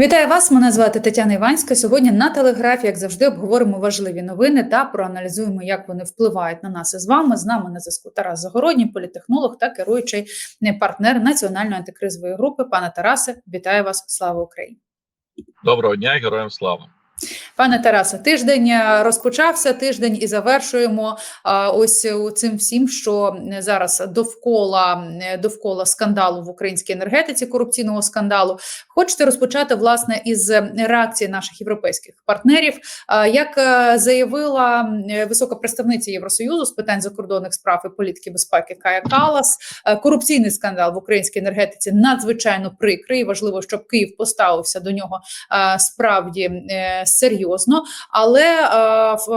Вітаю вас! Мене звати Тетяна Іванська. Сьогодні на телеграфі, як завжди, обговоримо важливі новини та проаналізуємо, як вони впливають на нас із вами. З нами на зв'язку Тарас Загородній, політехнолог та керуючий партнер національної антикризової групи. Пане Тарасе, вітаю вас! Слава Україні! Доброго дня, героям слава. Пане Тарасе, тиждень е, розпочався тиждень і завершуємо а, ось цим всім, що зараз довкола довкола скандалу в українській енергетиці, корупційного скандалу. Хочете розпочати власне із реакції наших європейських партнерів? Як е, заявила висока представниця Євросоюзу з питань закордонних справ і політики безпеки Кая Калас, е, корупційний скандал в українській енергетиці надзвичайно прикрий. Важливо, щоб Київ поставився до нього е, справді серйозно, але е,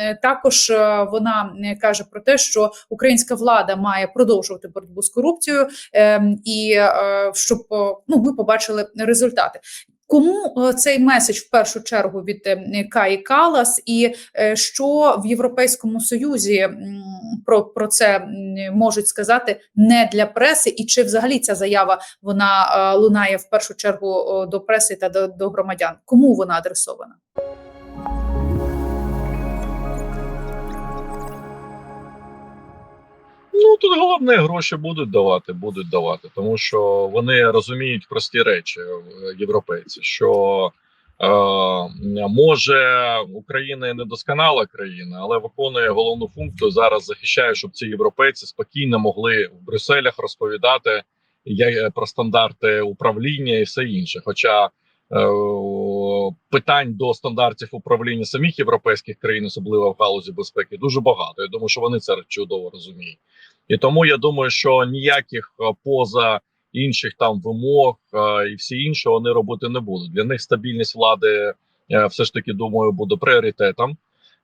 е, також е, вона каже про те, що українська влада має продовжувати боротьбу з корупцією, е, і щоб ну ми побачили результати. Кому цей меседж в першу чергу від е, Каї Калас, і що в Європейському Союзі про, про це можуть сказати не для преси, і чи взагалі ця заява вона е, лунає в першу чергу до преси та до, до громадян? Кому вона адресована? Ну тут головне гроші будуть давати, будуть давати, тому що вони розуміють прості речі, е, європейці. Що може Україна і недосконала країна, але виконує головну функцію зараз. Захищає, щоб ці європейці спокійно могли в Брюсселях розповідати про стандарти управління і все інше. Хоча е, питань до стандартів управління самих європейських країн, особливо в галузі безпеки, дуже багато. Я думаю, що вони це чудово розуміють. І тому я думаю, що ніяких е, поза інших там вимог е, і всі інше вони робити не будуть. Для них стабільність влади е, все ж таки думаю буде пріоритетом,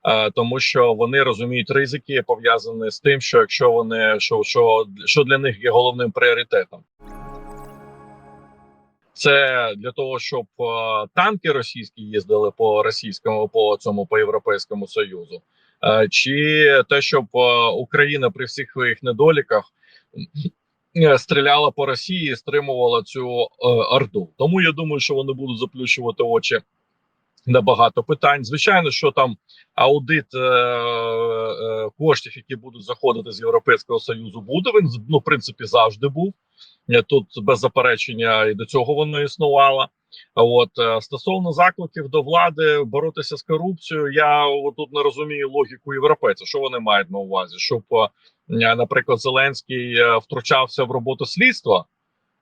е, тому що вони розуміють ризики пов'язані з тим, що якщо вони що, що, що для них є головним пріоритетом. Це для того, щоб танки російські їздили по російському по цьому по європейському союзу, чи те, щоб Україна при всіх своїх недоліках стріляла по Росії, і стримувала цю е, орду. Тому я думаю, що вони будуть заплющувати очі на багато питань. Звичайно, що там аудит е, е, коштів, які будуть заходити з Європейського союзу, буде він ну, в принципі завжди був. Е, Тут без заперечення і до цього воно існувало. А От е, стосовно закликів до влади боротися з корупцією, я тут не розумію логіку європейців. Що вони мають на увазі? Щоб, е, наприклад, Зеленський е, втручався в роботу слідства.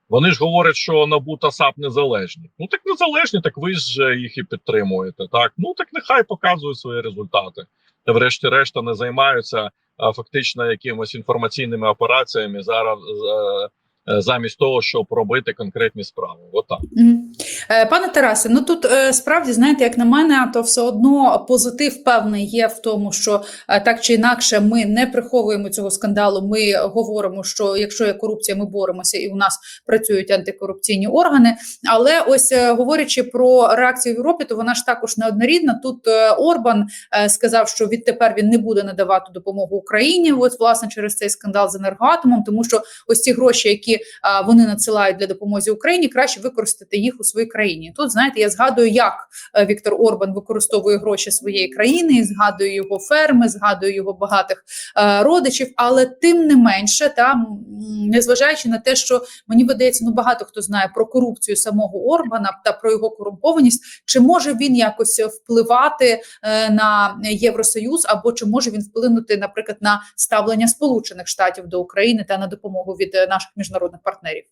Вони ж говорять, що НАБУ та САП незалежні. Ну так незалежні, так ви ж їх і підтримуєте. Так ну так нехай показують свої результати. Та врешті-решт не займаються а, фактично якимось інформаційними операціями зараз. е, е, Замість того, щоб робити конкретні справи, отак. Мгм. Е, Пане Тарасе, ну тут е, справді знаєте, як на мене, то все одно позитив певний є в тому, що е, так чи інакше ми не приховуємо цього скандалу. Ми говоримо, що якщо є корупція, ми боремося, і у нас працюють антикорупційні органи. Але ось говорячи про реакцію в Європі, то вона ж також неоднорідна. Тут Орбан сказав, що відтепер він не буде надавати допомогу Україні. От власне через цей скандал з енергоатомом, тому що ось ці гроші, які вони надсилають для допомоги Україні, краще використати їх у своїй країні. Тут знаєте, я згадую, як е, Віктор Орбан використовує гроші своєї країни, згадую його ферми, згадую його багатих е, родичів. Але тим не менше, там незважаючи на те, що мені видається, ну багато хто знає про корупцію самого Орбана та про його корумпованість, чи може він якось впливати е, на Євросоюз, або чи може він вплинути, наприклад, на ставлення Сполучених Штатів до України та на допомогу від наших міжнародних партнерів?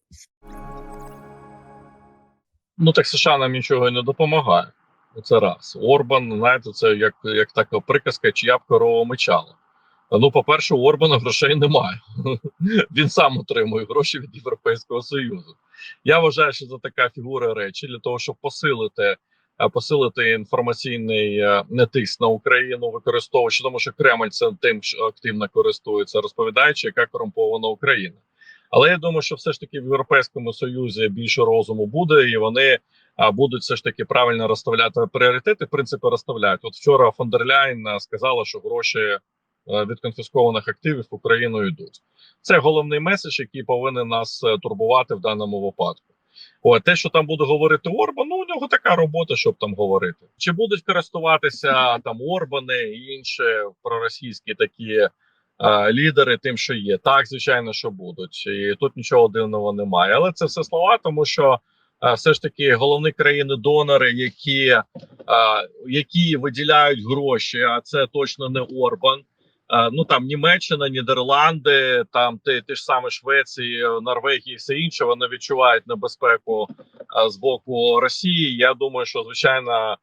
Ну так США нам нічого не допомагає. Це раз. Орбан, знаєте, це як як така приказка, чия б корова мечала. Ну, по-перше, у Орбана грошей немає. Він сам отримує гроші від Європейського Союзу. Я вважаю, що це така фігура речі для того, щоб посилити е, посилити інформаційний е, тиск на Україну, використовуючи тому, що Кремль це тим активно користується, розповідаючи, яка корумпована Україна. Але я думаю, що все ж таки в Європейському Союзі більше розуму буде, і вони будуть все ж таки правильно розставляти пріоритети. В принципі, розставляють. От вчора фон дер Ляйн а, сказала, що гроші е, від конфіскованих активів в Україну йдуть. Це головний меседж, який повинен нас е, турбувати в даному випадку. О, те, що там буде говорити Орбан, ну у нього така робота, щоб там говорити. Чи будуть користуватися там Орбани і інші проросійські такі лідери, тим, що є? Так, звичайно, що будуть, і тут нічого дивного немає. Але це все слова, тому що е, все ж таки головні країни-донори, які, е, які виділяють гроші, а це точно не Орбан. Е, Ну там Німеччина, Нідерланди, там ти, ти ж саме Швеції, Норвегії, все інше. Вони відчувають небезпеку е, з боку Росії. Я думаю, що звичайно е,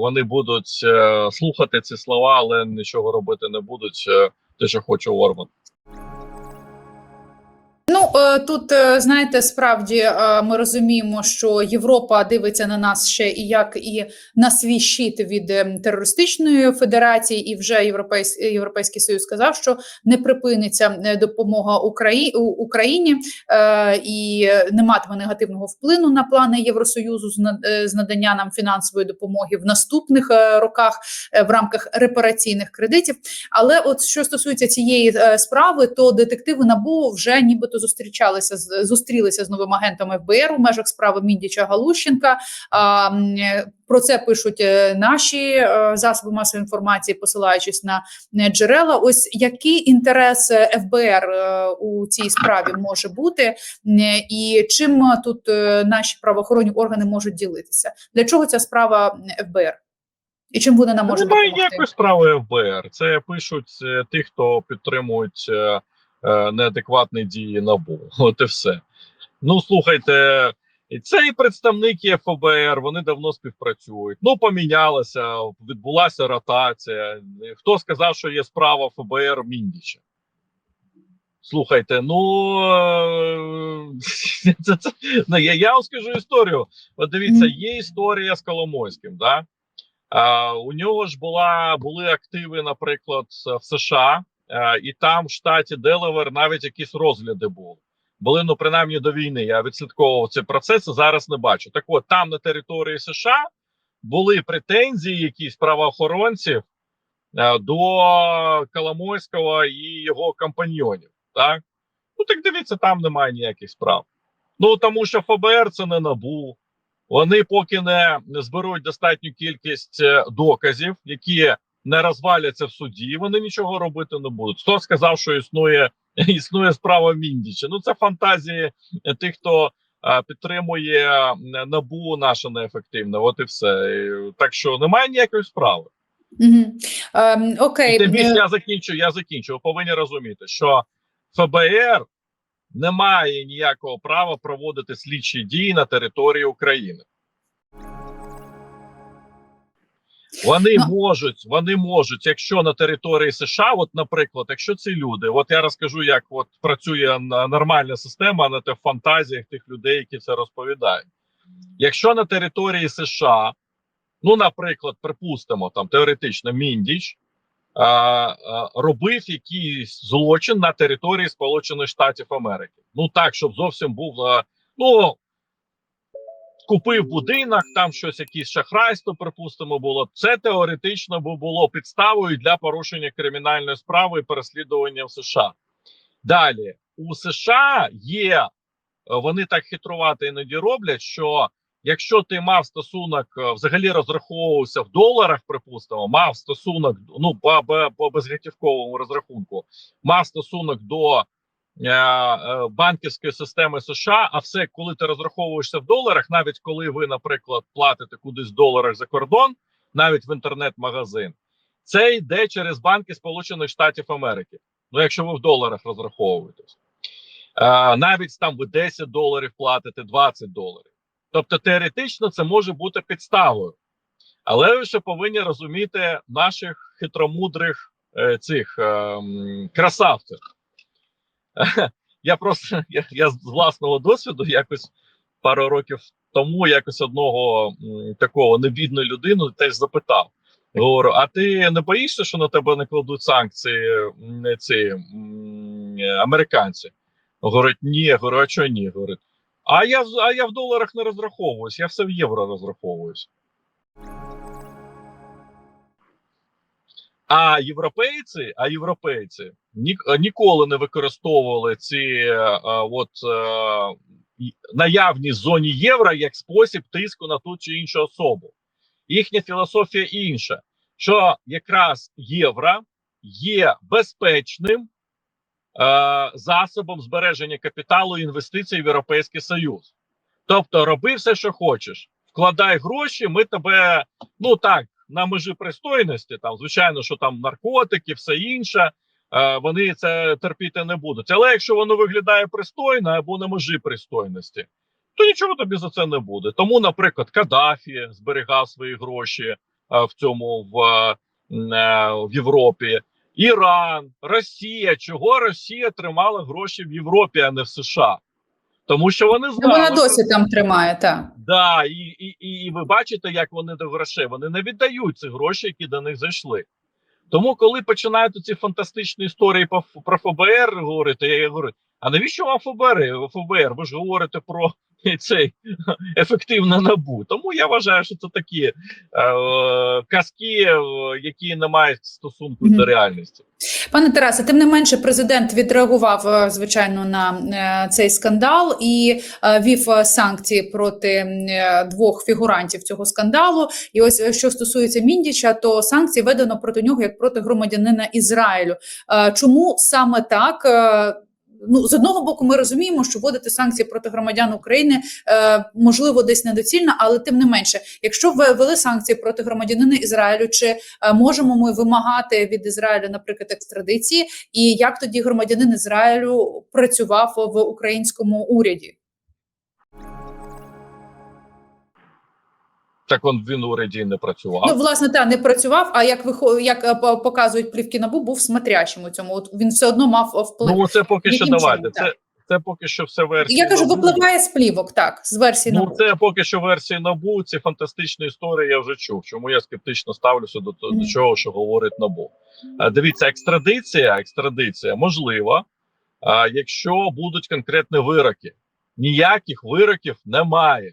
вони будуть е, слухати ці слова, але нічого робити не будуть. е, Те, що хоче Орбан. Е, тут е, знаєте, справді е, ми розуміємо, що Європа дивиться на нас ще і як і на свій щит від е, терористичної федерації, і вже європейський європейський союз сказав, що не припиниться допомога Украї... Україні е, і не матиме негативного впливу на плани Євросоюзу з на- з надання нам фінансової допомоги в наступних роках в рамках репараційних кредитів. Але от що стосується цієї справи, то детективи набу вже нібито зустрічалися з зустрілися з новим агентом ФБР у межах справи Міндіча Галущенка. А, про це пишуть е, наші е, засоби масової інформації, посилаючись на е, джерела. Ось який інтерес ФБР у цій справі може бути, і чим тут наші правоохоронні органи можуть ділитися? Для чого ця справа ФБР? І чим вони нам може Немає ніякої справи ФБР. Це пишуть ті, хто підтримують неадекватні дії набу. От і все. Ну слухайте, і цей представник є ФБР. Вони давно співпрацюють. Ну помінялося, відбулася ротація. Хто сказав, що є справа ФБР Міндіча? Слухайте, ну, е, це, це, ну я, я вам скажу історію. От дивіться, є історія з Коломойським. Да? А, у нього ж була були активи, наприклад, в США, і там в штаті Делавер навіть якісь розгляди були. Були ну принаймні до війни. Я відслідковував цей процес. і Зараз не бачу. Так, от там на території США були претензії, якісь правоохоронців до Коломойського і його компаньйонів. Так, ну так дивіться, там немає ніяких справ. Ну тому що ФБР це не набу. Вони поки не зберуть достатню кількість е, доказів, які не розваляться в суді. Вони нічого робити не будуть. Хто сказав, що існує існує справа Міндіча? Ну це фантазії тих, хто е, підтримує набу наше неефективне. От і все. Так що немає ніякої справи. Угу. Ем, окей, тим більше я закінчу. Я закінчу. Ви повинні розуміти, що ФБР не має ніякого права проводити слідчі дії на території України. Вони Ну. можуть, вони можуть, якщо на території США, от, наприклад, якщо ці люди, от я розкажу, як от працює нормальна система, а не те фантазіях тих людей, які це розповідають. Якщо на території США, ну, наприклад, припустимо, там теоретично Міндіч а, а, робив якийсь злочин на території Сполучених Штатів Америки. Ну так, щоб зовсім був а, ну. Купив будинок, там щось якесь шахрайство, припустимо, було. Це теоретично було підставою для порушення кримінальної справи і переслідування в США. Далі у США є, е, вони так хитрувати іноді роблять, що якщо ти мав стосунок, е, взагалі розраховувався в доларах, припустимо, мав стосунок, ну по, по, по безготівковому розрахунку, мав стосунок до банківської системи США, а все, коли ти розраховуєшся в доларах, навіть коли ви, наприклад, платите кудись в доларах за кордон, навіть в інтернет-магазин, це йде через банки Сполучених Штатів Америки. Ну, якщо ви в доларах розраховуєтесь, е, навіть там ви 10 доларів платите, 20 доларів. Тобто теоретично це може бути підставою. Але ви ще повинні розуміти наших хитромудрих е, цих е, красавців. Я просто я, я з власного досвіду якось пару років тому якось одного м, такого небідної людину теж запитав. Говорю, а ти не боїшся, що на тебе не кладуть санкції ці американці? Говорить, ні, говорю, а чого ні? Говорить, а я, а я в доларах не розраховуюсь, я все в євро розраховуюсь. А європейці, а європейці ні, ніколи не використовували ці е, е, от, е, і- наявність зоні євро як спосіб тиску на ту чи іншу особу. Їхня філософія інша, що якраз євро є безпечним е, засобом збереження капіталу інвестицій в Європейський Союз. Тобто, роби все, що хочеш, вкладай гроші, ми тебе, ну так, на межі пристойності, там, звичайно, що там наркотики, все інше, е, вони це терпіти не будуть. Але якщо воно виглядає пристойно або на межі пристойності, то нічого тобі за це не буде. Тому, наприклад, Каддафі зберігав свої гроші е, в цьому в, е, в Європі. Іран, Росія. Чого Росія тримала гроші в Європі, а не в США? Тому що вони Ну, знали, Вона досі там тримає, так. Да, і, і, і ви бачите, як вони до грошей. Вони не віддають ці гроші, які до них зайшли. Тому, коли починають ці фантастичні історії про ФБР говорити, я говорю: а навіщо вам ФБР? ФБР? Ви ж говорите про цей ефективне набу. Тому я вважаю, що це такі е, казки, е, які не мають стосунку Мгм. до реальності. Пане Тарасе, тим не менше, президент відреагував е, звичайно на е, цей скандал і вів санкції проти двох фігурантів цього скандалу. І ось що стосується Міндіча, то санкції введено проти нього як проти громадянина Ізраїлю. Чому саме так? Ну, з одного боку, ми розуміємо, що вводити санкції проти громадян України е, можливо десь недоцільно, але тим не менше, якщо ввели санкції проти громадянина Ізраїлю, чи е, можемо ми вимагати від Ізраїлю, наприклад, екстрадиції, і як тоді громадянин Ізраїлю працював в українському уряді? Так он він в уряді не працював. Ну, власне, та не працював. А як вихо- як е, показують плівки набу, був смотрящим у цьому. От він все одно мав е, вплив. Ну це поки що давайте. чином, Це, це поки що все версії. Я кажу, НАБУ. випливає з плівок, так з версії Ну, набу. це поки що версії набу. Ці фантастичні історії я вже чув. Чому я скептично ставлюся до, до чого, що говорить набу. Е, Дивіться, екстрадиція, екстрадиція можлива, е, якщо будуть конкретні вироки. Ніяких вироків немає.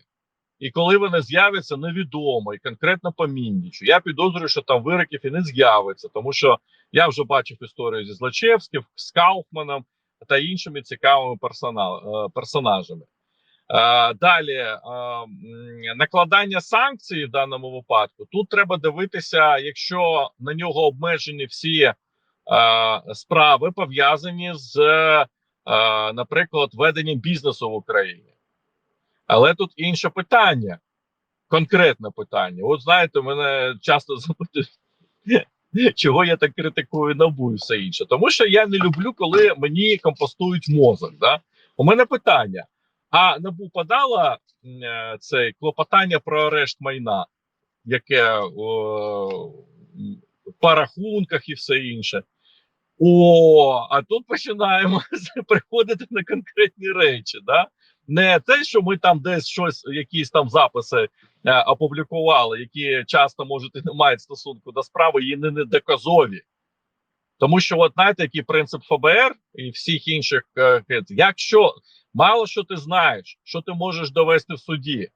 І коли вони з'являться, невідомо, і конкретно по Міндічу. Я підозрюю, що там вироків і не з'явиться, тому що я вже бачив історію зі Злочевським, з Кауфманом та іншими цікавими е, персонажами. Е, Далі е, накладання санкцій в даному випадку. Тут треба дивитися, якщо на нього обмежені всі справи пов'язані з, наприклад, веденням бізнесу в Україні. Але тут інше питання, конкретне питання. От знаєте, мене часто запитують, чого я так критикую НАБУ і все інше. Тому що я не люблю, коли мені компостують мозок. Да? У мене питання: а НАБУ подала е, цей клопотання про арешт майна, яке о, по рахунках і все інше. О, а тут починаємо приходити на конкретні речі. Да? Не те, що ми там десь щось, якісь там записи е, опублікували, які часто можуть і не мають стосунку до справи, і не недоказові. Тому що, от знаєте, який принцип ФБР і всіх інших, е, якщо мало що ти знаєш, що ти можеш довести в суді.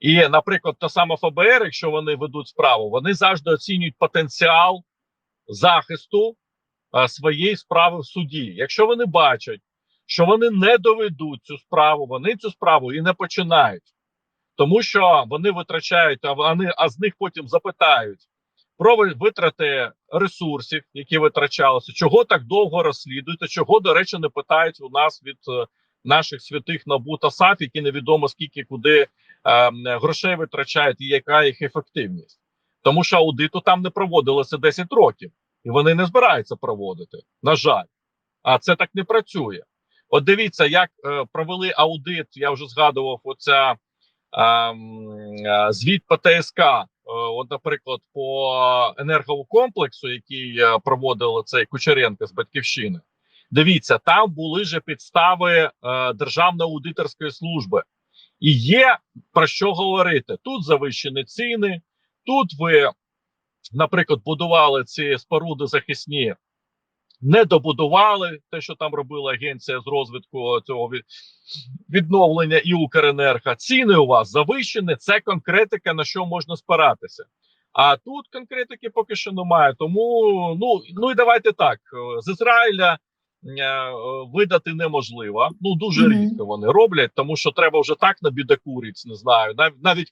І, наприклад, та сама ФБР, якщо вони ведуть справу, вони завжди оцінюють потенціал захисту е, своєї справи в суді. Якщо вони бачать, що вони не доведуть цю справу, вони цю справу і не починають, тому що вони витрачають, а вони а з них потім запитають про витрати ресурсів, які витрачалися, чого так довго розслідуєте, чого, до речі, не питають у нас від е, наших святих НАБУ та САП, які невідомо скільки куди е, грошей витрачають і яка їх ефективність. Тому що аудиту там не проводилося 10 років, і вони не збираються проводити. На жаль, а це так не працює. От дивіться, як е, провели аудит, я вже згадував оця ем, е, звіт по ТСК. Е, от, наприклад, по енергокомплексу, який проводили цей Кучеренко з батьківщини. Дивіться, там були же підстави Державної аудиторської служби, і є про що говорити. Тут завищені ціни, тут ви, наприклад, будували ці споруди захисні не добудували те, що там робила агенція з розвитку цього відновлення і Укренерго. Ціни у вас завищені. Це конкретика, на що можна спиратися. А тут конкретики поки що немає. Тому ну ну і давайте так: е, з Ізраїля е, видати неможливо. Ну дуже Мгм. рідко вони роблять, тому що треба вже так набідакурить, не знаю. Навіть навіть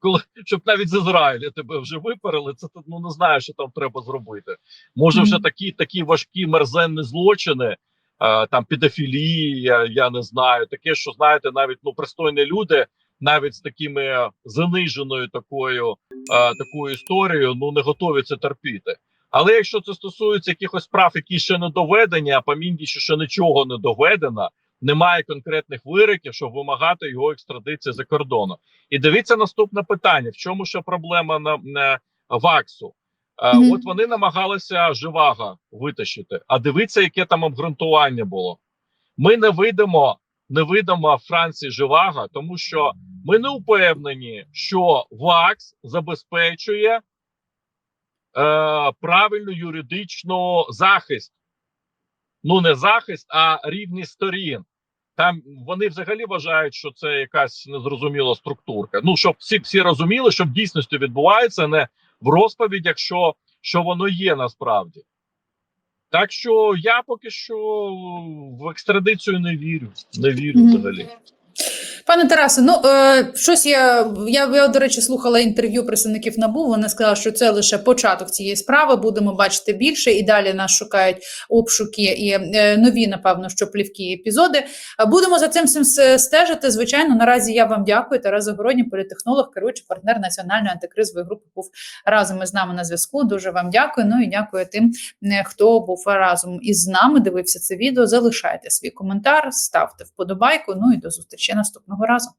коли щоб навіть з Ізраїля тебе вже виперли, це ну не знаю, що там треба зробити. Може, вже такі такі важкі мерзенні злочини, е, там педофілія, я не знаю, таке, що знаєте, навіть ну пристойні люди, навіть з такими заниженою такою, е, такою історією, ну не готові це терпіти. Але якщо це стосується якихось справ, які ще не доведені, а по Мінді, що ще нічого не доведено, немає конкретних вироків, щоб вимагати його екстрадиції за кордоном. І дивіться наступне питання: в чому ще проблема на, на ВАКСу? Е, Мгм. От вони намагалися живаго витащити. А дивіться, яке там обґрунтування було. Ми не вийдемо, не видамо Франції живаго, тому що ми не впевнені, що ВАКС забезпечує е, правильну юридичну захист. Ну, не захист, а рівність сторін. Там вони взагалі вважають, що це якась незрозуміла структурка. Ну щоб всі всі розуміли, що в дійсності відбувається не в розповідях, що, що воно є насправді. Так що я поки що в екстрадицію не вірю. Не вірю взагалі. Пане Тарасе, ну е, щось я, я, я, до речі, слухала інтерв'ю представників НАБУ. Вони сказали, що це лише початок цієї справи. Будемо бачити більше, і далі нас шукають обшуки і е, нові, напевно, що плівки епізоди. Е, Будемо за цим всім стежити. Звичайно, наразі я вам дякую. Тарас Загородній, політехнолог, керуючий партнер національної антикризової групи, був разом із нами на зв'язку. Дуже вам дякую. Ну і дякую тим, е, хто був разом із нами. Дивився це відео. Залишайте свій коментар, ставте вподобайку. Ну і до зустрічі наступного разу.